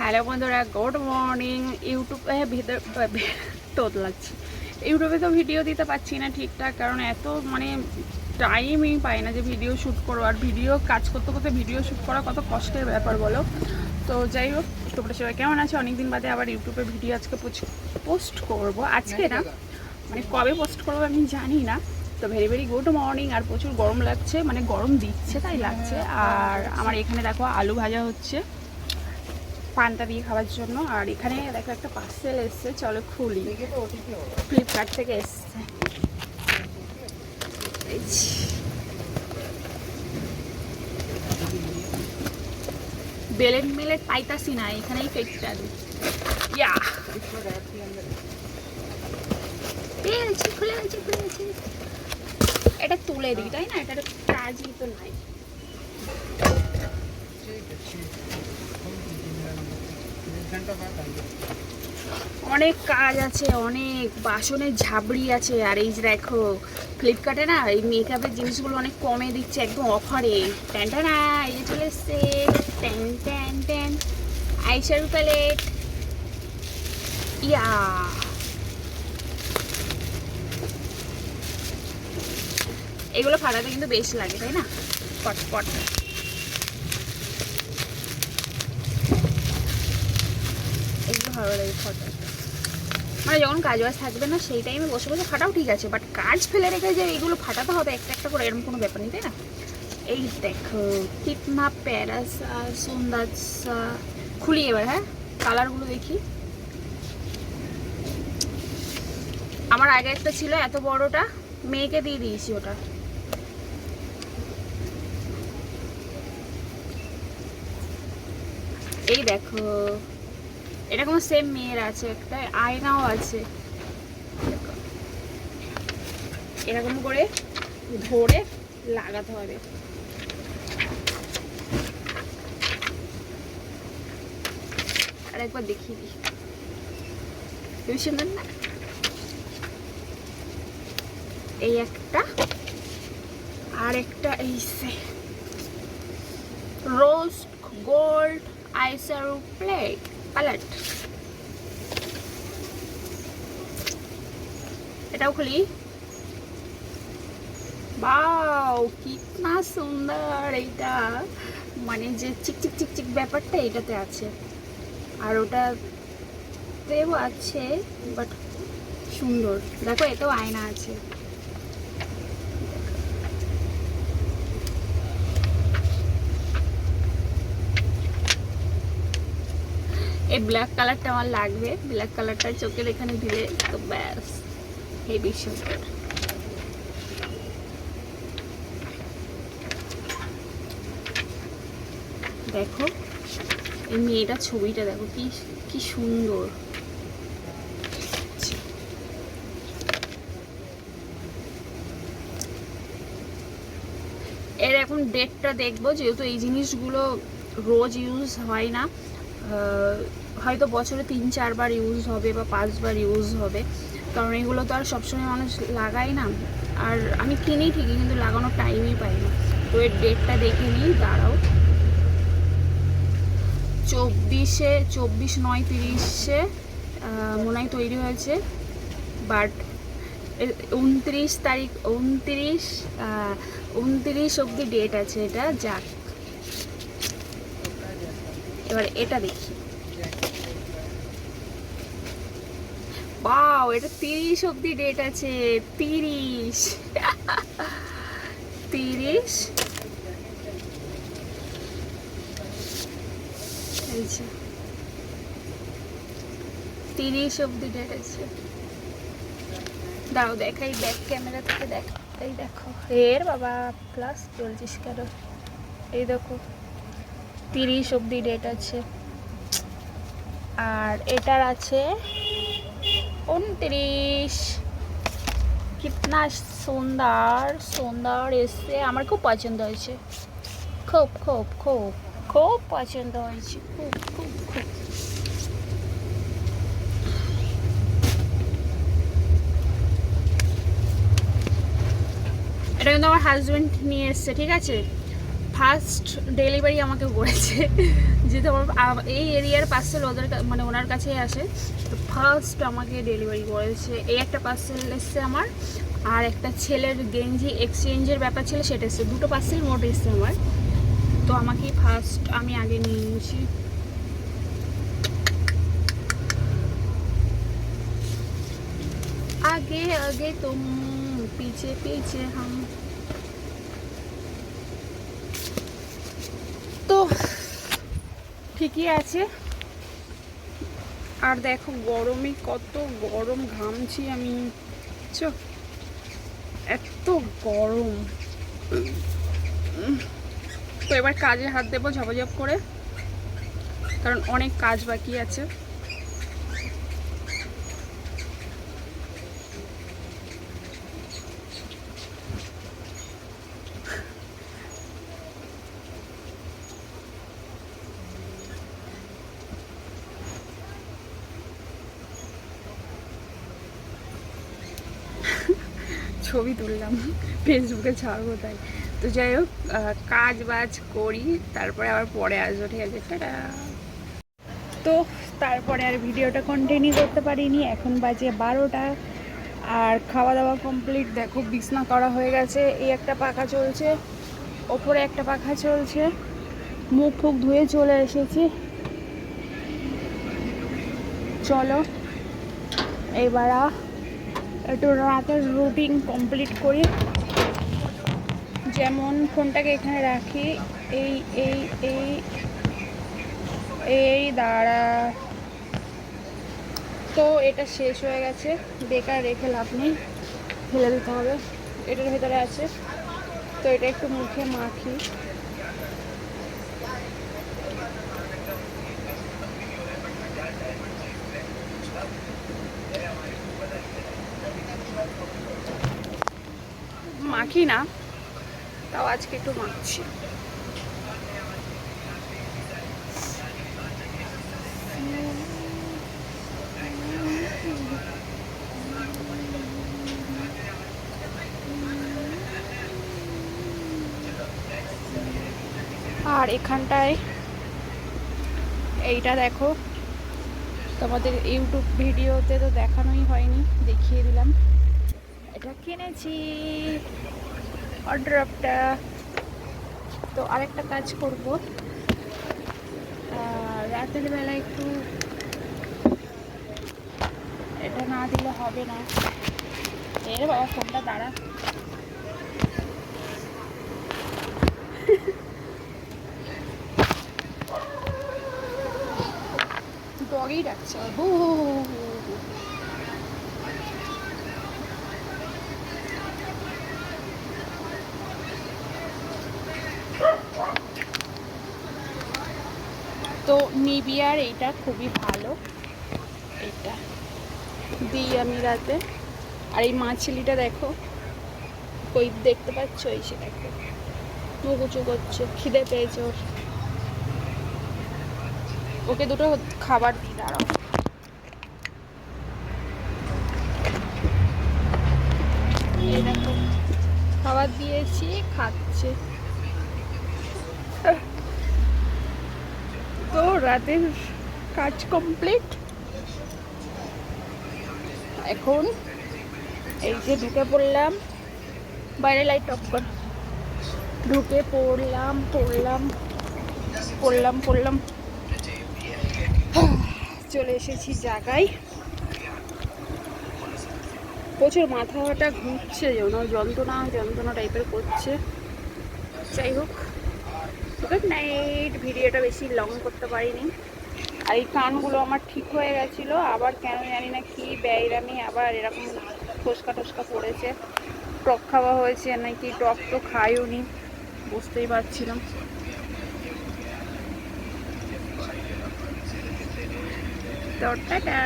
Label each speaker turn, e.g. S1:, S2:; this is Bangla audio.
S1: হ্যালো বন্ধুরা গুড মর্নিং ইউটিউবে ভিতর তোদ লাগছে। ইউটিউবে তো ভিডিও দিতে পারছি না ঠিকঠাক কারণ এত মানে টাইমই পাই না যে ভিডিও শ্যুট করো আর ভিডিও কাজ করতে করতে ভিডিও শ্যুট করা কত কষ্টের ব্যাপার বলো। তো যাই হোক, তোমরা সবাই কেমন আছে? অনেকদিন বাদে আবার ইউটিউবে ভিডিও আজকে পোস্ট করব। আজকে না মানে কবে পোস্ট করব আমি জানি না। তো ভেরি ভেরি গুড মর্নিং আর প্রচুর গরম লাগছে মানে গরম দিচ্ছে, তাই লাগছে। আর আমার এখানে দেখো আলু ভাজা হচ্ছে। পান্তা দিয়ে খাওয়ার জন্য। আর এখানে দেখো একটা পার্সেল এসছে, চলো খুলি। ফ্লিপকার্ট থেকে এসছে। বেলেট মেলেট পাইতাছি না, এখানেই দিই ইয়া! খুলে গেছি খুলে গেছি এটা তুলে দিই, তাই না? এটার কাজই তো নাই। অনেক কাজ আছে, অনেক বাসনের ঝাবড়ি আছে, আর এই যে দেখো ফ্লিপকার্টে না এই মেকআপের জিনিসগুলো অনেক কমে দিচ্ছে, একদম অফারে। ট্যানটা না এই যে চলে এসছে tan tan tan. Eyeshadow palette. ইয়া। এগুলো ফাটাতে কিন্তু বেশ লাগে, তাই না? পট পট এগুলো ভালো লাগে ফাটাতে মানে যখন কাজ বাজ থাকবে না, সেই টাইমে বসে বসে ফাটাও ঠিক আছে বাট কাজ ফেলে রেখে যে এইগুলো ফাটাতে হবে একটা একটা করে, এরকম কোনো ব্যাপার নেই, তাই না? এই দেখো, কিতনা প্যারাসা, সুন্দরসা, খুলি এবার হ্যাঁ? কালারগুলো দেখি। আমার আগে একটা ছিল এত বড়টা, মেয়েকে দিয়ে দিয়েছি ওটা। এই দেখো এরকম সেম মেয়ের আছে একটা, আয়নাও আছে। এরকম করে ধরে লাগাতে হবে। আর একবার দেখিয়ে দিই। খুবই সুন্দর না। এই একটা, আর একটা এই rose gold eyeshadow plate palette এটাও খুলি। বাও, কিতনা সুন্দর এইটা। মানে যে চিক চিক চিক চিক ব্যাপারটা এটাতে আছে। আর ওটা তেও আছে, বাট সুন্দর। দেখো, এতেও আয়না আছে। এই ব্ল্যাক কালারটা আমার লাগবে। ব্ল্যাক কালারটা চোখের এখানে দিলে তো ব্যাস হেভি সুন্দর দেখো, এই মেয়েটার ছবিটা দেখো, কি কি সুন্দর। এর এখন ডেটটা দেখব, যেহেতু এই জিনিসগুলো রোজ ইউজ হয় না। হয়তো বছরে তিন, চারবার ইউজ হবে বা পাঁচবার ইউজ হবে। কারণ এগুলো তো আর সবসময় মানুষ লাগায় না। আর আমি কিনি ঠিকই, কিন্তু লাগানোর টাইমই পাই না। তো এর ডেটটা দেখে নিই, দাঁড়াও। চব্বিশে, চব্বিশ নয় তিরিশে মনে হয় তৈরি হয়েছে। বাট উনত্রিশ তারিখ, উনত্রিশ উনত্রিশ অবধি ডেট আছে এটা, যাক। এবার এটা দেখি। বাও এটা তিরিশ অবধি ডেট আছে। তিরিশ। তিরিশ। তিরিশ অবধি ডেট আছে। দাও দেখাই ব্যাক ক্যামেরা থেকে দেখ এই দেখো। এর বাবা প্লাস চলছিস কেন? এই দেখো। তিরিশ অবধি ডেট আছে। আর এটার আছে উনত্রিশ। কিতনা সুন্দর সুন্দর এসছে। আমার খুব পছন্দ হয়েছে। খুব খুব খুব খুব পছন্দ হয়েছে। খুব খুব খুব। এটা কিন্তু আমার হাজব্যান্ড নিয়ে এসছে, ঠিক আছে? ফার্স্ট ডেলিভারি আমাকে করেছে যেহেতু আমার আ- এই এরিয়ার পার্সেল ওদের কা- মানে ওনার কাছেই আসে তো ফার্স্ট আমাকে ডেলিভারি করেছে এই একটা পার্সেল এসছে আমার আর একটা ছেলের গেঞ্জি এক্সচেঞ্জের ব্যাপার ছিল সেটা এসছে দুটো পার্সেল মোট এসছে আমার তো আমাকে ফার্স্ট আমি আগে নিয়ে নিয়েছি आगे आगे तुम पीछे पीछे हम ঠিকই আছে। আর দেখো গরমে কত গরম ঘামছি আমি। চো এত গরম। তো এবার কাজে হাত দেবো ঝপঝপ করে, কারণ অনেক কাজ বাকি আছে। ছবি তুললাম, ফেসবুকে ছাড়বো তাই। তো যাই হোক কাজ বাজ করি, তারপরে আবার পরে আসব, ঠিক আছে? তো তারপরে আর ভিডিওটা কন্টিনিউ করতে পারিনি, এখন বাজে বারোটা। আর খাওয়া দাওয়া কমপ্লিট দেখো, বিছনা করা হয়ে গেছে, এই একটা পাখা চলছে, ওপরে একটা পাখা চলছে, মুখ ফুক ধুয়ে চলে এসেছি। চলো, এবার একটু রাতের রুটিন কমপ্লিট করি। যেমন ফোনটাকে এখানে রাখি, এই এই এই এই, দাঁড়া। তো এটা শেষ হয়ে গেছে, বেকার রেখে লাভ নেই, ফেলে দিতে হবে। এটার ভেতরে আছে। তো এটা একটু মুখে মাখি। মাখি না, তাও আজকে একটু মাখছি। আর এখানটায়, এইটা দেখো, তোমাদের ইউটিউব ভিডিওতে তো দেখানোই হয়নি, দেখিয়ে দিলাম। এটা কিনেছি। অর্ডারটা তো আরেকটা কাজ করব। রাতের বেলা একটু এটা না দিলে হবে না। এর বাবা, ফোনটা দাঁড়া। ডগই ডাকছে। আবার। নিবিয়ার, এইটা খুবই ভালো। এটা দিই আমি রাতে। আর এই মাছলিটা দেখো কই দেখতে পাচ্ছ? এই সে দেখো, মুখ করছে, খিদে পেয়েছে ওর। ওকে দুটো খাবার দিই, দাঁড়াও। খাবার দিয়েছি, খাচ্ছে। তো রাতের কাজ কমপ্লিট এখন এই যে ঢুকে পড়লাম, বাইরে লাইট অফ কর। ঢুকে পড়লাম পড়লাম পড়লাম পড়লাম। চলে এসেছি জায়গায়। প্রচুর মাথাটা ঘুরছে যেন, যন্ত্রণা যন্ত্রণা টাইপের করছে। যাই হোক। গুড নাইট ভিডিওটা বেশি লং করতে পারিনি। আর এই কানগুলো আমার ঠিক হয়ে গেছিল। আবার কেন জানি না কি ব্যয়রামি আবার এরকম টসকা টসকা পড়েছে। টক খাওয়া হয়েছে নাকি? টক তো খাইও নি বুঝতেই পারছিলাম। তো টাটা।